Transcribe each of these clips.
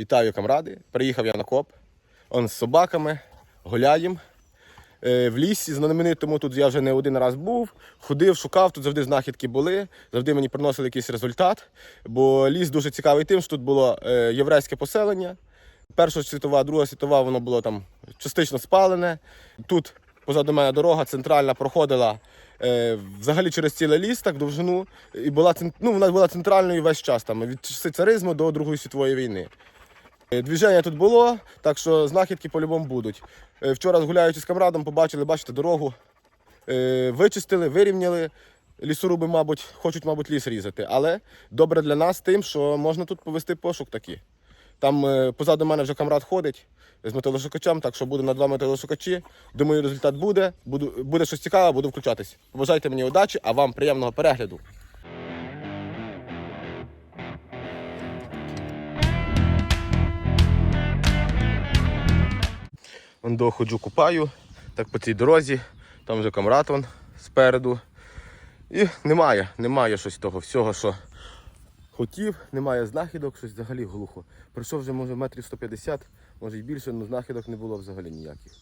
Вітаю, камради. Приїхав я на коп. Он з собаками, гуляємо. Е, В лісі знаменитому тут я вже не один раз був, ходив, шукав, тут завжди знахідки були, завжди мені приносили якийсь результат. Бо ліс дуже цікавий тим, що тут було е, єврейське поселення. Перша світова, друга світова, воно було там частично спалене. Тут позаду мене дорога центральна проходила е, взагалі через цілий ліс, так довжину. І була, ну, вона була центральною весь час, там, від часи царизму до Другої світової війни. Е, Двіження тут було, так що знахідки по-любому будуть. Е, Вчора гуляючи з камрадом, побачили, бачите, дорогу. Е, Вичистили, вирівняли. Лісоруби, мабуть, хочуть, мабуть, ліс різати. Але добре для нас тим, що можна тут повести пошук такий. Там позаду мене вже камрад ходить з металошукачем, так що буду на два металошукачі. Думаю, результат буде. Буде щось цікаве, буду включатись. Побажайте мені удачі, а вам приємного перегляду. Доходжу, купаю, так по цій дорозі, там вже камрад вон спереду. І немає, немає щось того всього, що хотів, немає знахідок, щось взагалі глухо. Пройшов вже, може, метрів 150, може й більше, але знахідок не було взагалі ніяких.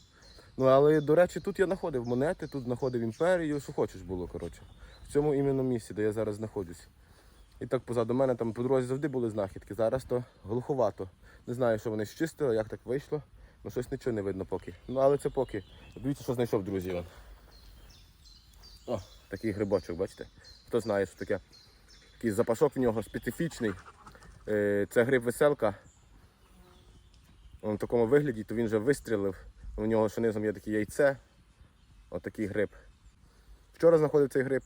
Ну, але, до речі, тут я знаходив монети, тут знаходив імперію, що хочеш було, коротше. В цьому іменно місці, де я зараз знаходжусь. І так позаду мене там по дорозі завжди були знахідки. Зараз то глуховато. Не знаю, що вони щистили, як так вийшло. Ну щось нічого не видно поки. Ну але це поки. Дивіться, що знайшов, друзі. О, такий грибочок, бачите? Хто знає, що таке? Такий запашок в нього специфічний. Е, Це гриб веселка. Він в такому вигляді, то він вже вистрілив. У нього ще низом є таке яйце. Отакий гриб. Вчора знаходив цей гриб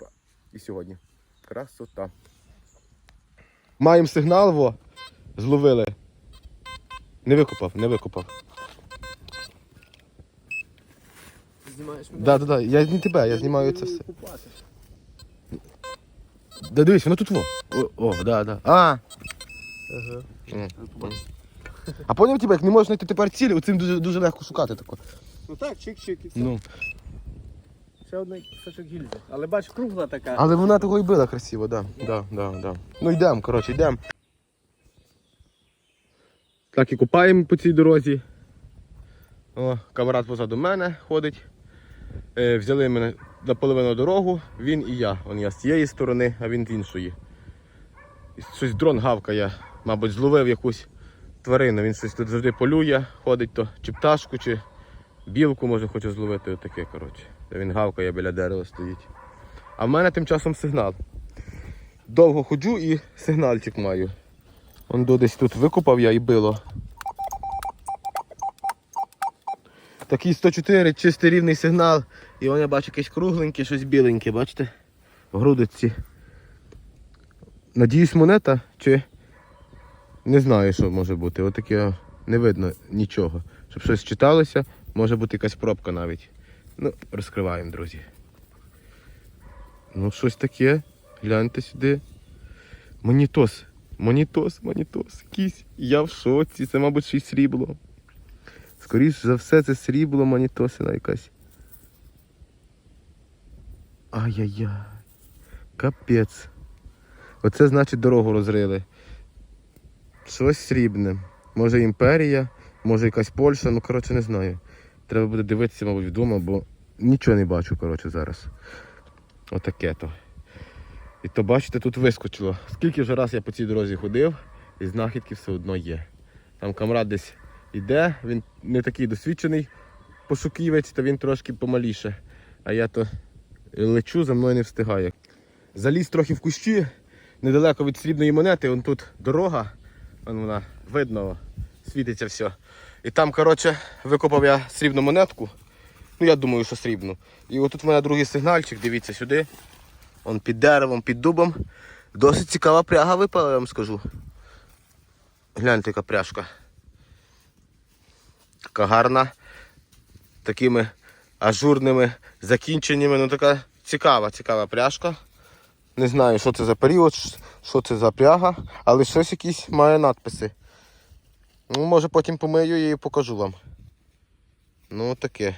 і сьогодні. Красота. Маємо сигнал, во. Зловили. Не викопав, не викопав. Знімаєш мене? Да, да, да. Я не тебе, я знімаю це все. Да дивись, воно тут во. О, о да, да. А. Ага. М. А поняв тебе, як не можеш знайти тепер цілі, оцим дуже, дуже легко шукати тако. Ну так, чик-чик і все. Ну. Ще одний кусочок гільзи. Але бач, кругла така. Але вона того і била красиво, да. Да, да, да. Ну йдемо, коротше, йдемо. Так і купаємо по цій дорозі. О, камарад позаду мене ходить. Е, взяли мене на половину дорогу, він і я. Он я з цієї сторони, а він з іншої. Щось дрон гавкає, мабуть, зловив якусь тварину. Він щось тут завжди полює, ходить то чи пташку, чи білку може хоче зловити. Отаке, коротше. Він гавкає біля дерева стоїть. А в мене тим часом сигнал. Довго ходжу і сигнальчик маю. Он десь тут викопав я і било. Такий 104 чистий рівний сигнал. І вон я бачу якесь кругленьке, щось біленьке, бачите? В грудиці. Надіюсь, монета чи не знаю, що може бути. Отаке не видно нічого. Щоб щось читалося, може бути якась пробка навіть. Ну, розкриваємо, друзі. Ну, щось таке. Гляньте сюди. Монітос. Монітос, монітос. Кісь. Я в шоці. Це, мабуть, й срібло. Скоріше за все, це срібло монітосина якась. Ай-яй-яй. Капець. Оце значить дорогу розрили. Щось срібне. Може імперія, може якась Польща, ну коротше не знаю. Треба буде дивитися, мабуть, вдома, бо нічого не бачу, коротше, зараз. Отаке то. І то бачите, тут вискочило. Скільки вже раз я по цій дорозі ходив, і знахідки все одно є. Там камрад десь іде, він не такий досвідчений пошуківець, то він трошки помаліше. А я то лечу, за мною не встигає. Заліз трохи в кущі, недалеко від срібної монети, вон тут дорога, вон вона видно, світиться все. І там, коротше, викопав я срібну монетку. Ну, я думаю, що срібну. І отут у мене другий сигнальчик, дивіться сюди. Он під деревом, під дубом. Досить цікава пряга випала, я вам скажу. Гляньте, яка пряжка. Така гарна. Такими ажурними закінченнями. Ну така цікава, цікава пряжка. Не знаю, що це за період, що це за пряга, але щось якісь має надписи. Ну, може потім помию її і покажу вам. Ну таке.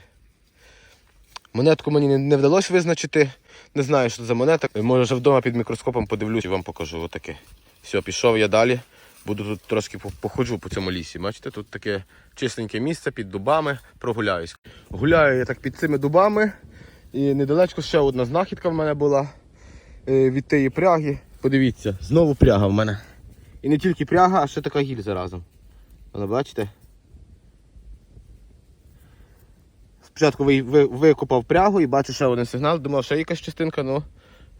Монетку мені не, вдалося визначити. Не знаю, що це за монета. Може вже вдома під мікроскопом подивлюсь і вам покажу отаке. Все, пішов я далі. Буду тут трошки походжу по цьому лісі. Бачите, тут таке чистеньке місце під дубами, прогуляюсь. Гуляю я так під цими дубами. І недалечко ще одна знахідка в мене була е, від тієї пряги. Подивіться, знову пряга в мене. І не тільки пряга, а ще така гільза разом. Вона бачите? Спочатку ви, ви, викопав прягу і бачу ще один сигнал. Думав, ще якась частинка, ну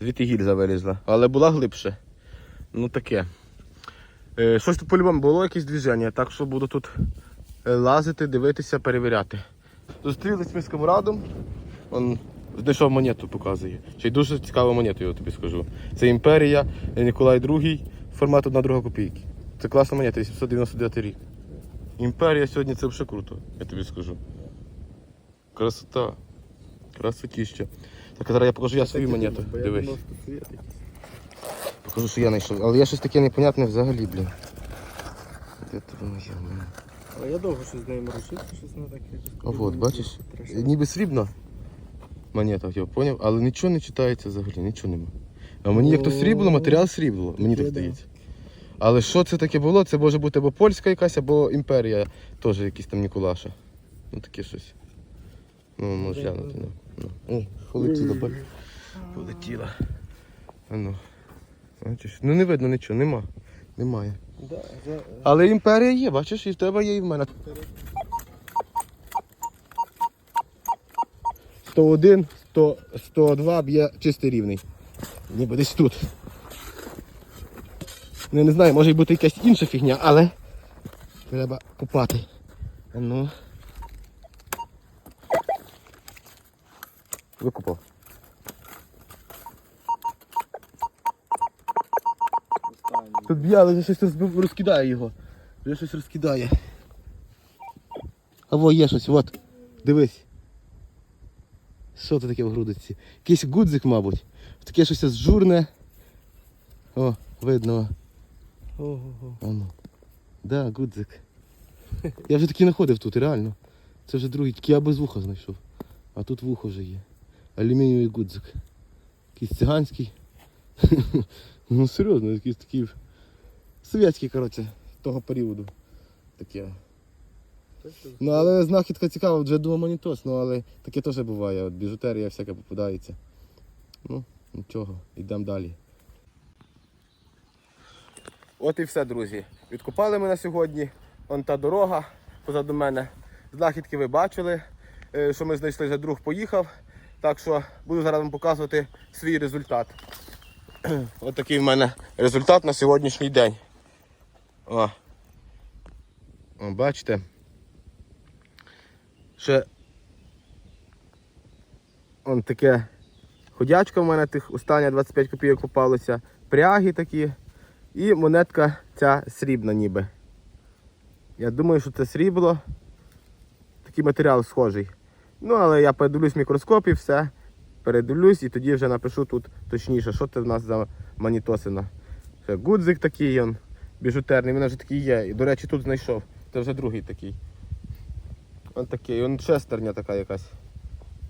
звідти гільза вилізла. Але була глибше. Ну таке. Е, щось тут по-любому було якесь движення, так що буду тут е, лазити, дивитися, перевіряти. Зустрілись ми з камрадом. Он знайшов монету, показує. Ще й дуже цікаву монету, я тобі скажу. Це імперія е, Ніколай II, формат 1 друга копійки. Це класна монета, 899 рік. Імперія сьогодні це вже круто, я тобі скажу. Красота. Красотіща. Так, зараз я покажу я свою монету. Дивись. думав, що світ якийсь. Покажу, що я знайшов. Але я щось таке непонятне взагалі, блін. Де тут воно є мене? Але я довго щось з нею морочився, щось не таке. А от, бачиш? Ніби срібна монета, я поняв, але нічого не читається взагалі, нічого нема. А мені як то срібло, матеріал срібло, мені так здається. Але що це таке було? Це може бути або польська якась, або імперія, теж якісь там Ніколаша. Ну таке щось. Ну, може глянути. Ну. Ну. О, полетіла, бач. Полетіла. А ну. Бачиш? Ну не видно нічого, нема. Немає. Да, за... Але імперія є, бачиш, і в тебе є, і в мене. 101, 100, 102 б'є чистий рівний. Ніби десь тут. Ну, я не знаю, може й бути якась інша фігня, але треба купати. Ну. Викупав. Але вже щось розкидає його. Вже щось розкидає. А во є щось, от. Дивись. Що це таке в грудиці? Якийсь гудзик, мабуть. Таке щось журне. О, видно. Ого-го. Воно. Да, гудзик. Я вже такий знаходив тут, реально. Це вже другий, тільки я без вуха знайшов. А тут вухо вже є. Алюмінієвий гудзик. Якийсь циганський. ну серйозно, якийсь такий. Совєтський, коротше, того періоду. Таке. Ну але знахідка цікава, вже думав монітос, ну але таке теж буває. От біжутерія всяка попадається. Ну, нічого, йдемо далі. От і все, друзі. Відкопали ми на сьогодні. Вон та дорога позаду мене. Знахідки ви бачили, е, що ми знайшли, вже друг поїхав. Так що буду зараз вам показувати свій результат. От такий в мене результат на сьогоднішній день. О. О, бачите. Ще он таке ходячка в мене тих остання 25 копійок попалося. Пряги такі. І монетка ця срібна ніби. Я думаю, що це срібло. Такий матеріал схожий. Ну, але я передивлюсь в мікроскопі, все. Передивлюсь і тоді вже напишу тут точніше, що це в нас за манітосина. Ще гудзик такий, он, біжутерний, в мене вже такий є. І, до речі, тут знайшов. Це вже другий такий. Он такий, он шестерня така якась.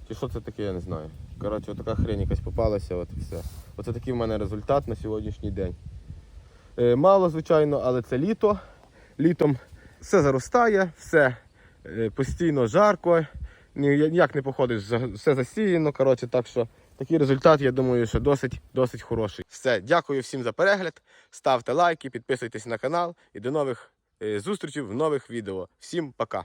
Чи що це таке, я не знаю. Коротше, отака хрень якась попалася, от і все. Оце такий в мене результат на сьогоднішній день. Е, Мало, звичайно, але це літо. Літом все заростає, все е, постійно жарко, ніяк не походиш, все засіяно. Коротше, так що такий результат, я думаю, що досить, досить хороший. Все, дякую всім за перегляд. Ставте лайки, підписуйтесь на канал і до нових е, зустрічей в нових відео. Всім пока!